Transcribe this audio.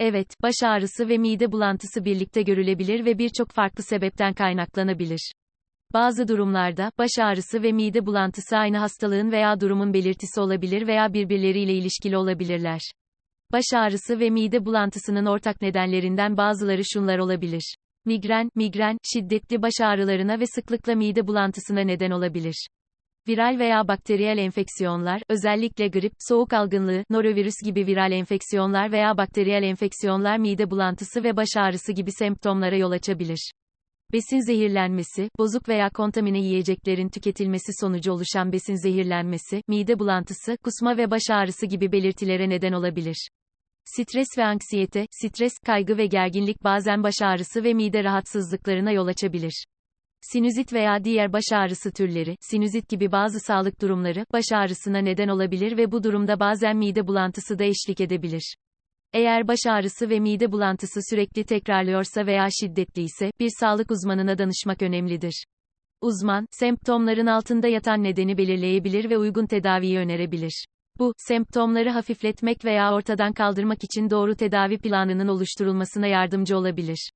Evet, baş ağrısı ve mide bulantısı birlikte görülebilir ve birçok farklı sebepten kaynaklanabilir. Bazı durumlarda, baş ağrısı ve mide bulantısı aynı hastalığın veya durumun belirtisi olabilir veya birbirleriyle ilişkili olabilirler. Baş ağrısı ve mide bulantısının ortak nedenlerinden bazıları şunlar olabilir. Migren, migren, şiddetli baş ağrılarına ve sıklıkla mide bulantısına neden olabilir. Viral veya bakteriyel enfeksiyonlar, özellikle grip, soğuk algınlığı, norovirüs gibi viral enfeksiyonlar veya bakteriyel enfeksiyonlar mide bulantısı ve baş ağrısı gibi semptomlara yol açabilir. Besin zehirlenmesi, bozuk veya kontamine yiyeceklerin tüketilmesi sonucu oluşan besin zehirlenmesi, mide bulantısı, kusma ve baş ağrısı gibi belirtilere neden olabilir. Stres ve anksiyete, stres, kaygı ve gerginlik bazen baş ağrısı ve mide rahatsızlıklarına yol açabilir. Sinüzit veya diğer baş ağrısı türleri, sinüzit gibi bazı sağlık durumları, baş ağrısına neden olabilir ve bu durumda bazen mide bulantısı da eşlik edebilir. Eğer baş ağrısı ve mide bulantısı sürekli tekrarlıyorsa veya şiddetli ise, bir sağlık uzmanına danışmak önemlidir. Uzman, semptomların altında yatan nedeni belirleyebilir ve uygun tedaviyi önerebilir. Bu, semptomları hafifletmek veya ortadan kaldırmak için doğru tedavi planının oluşturulmasına yardımcı olabilir.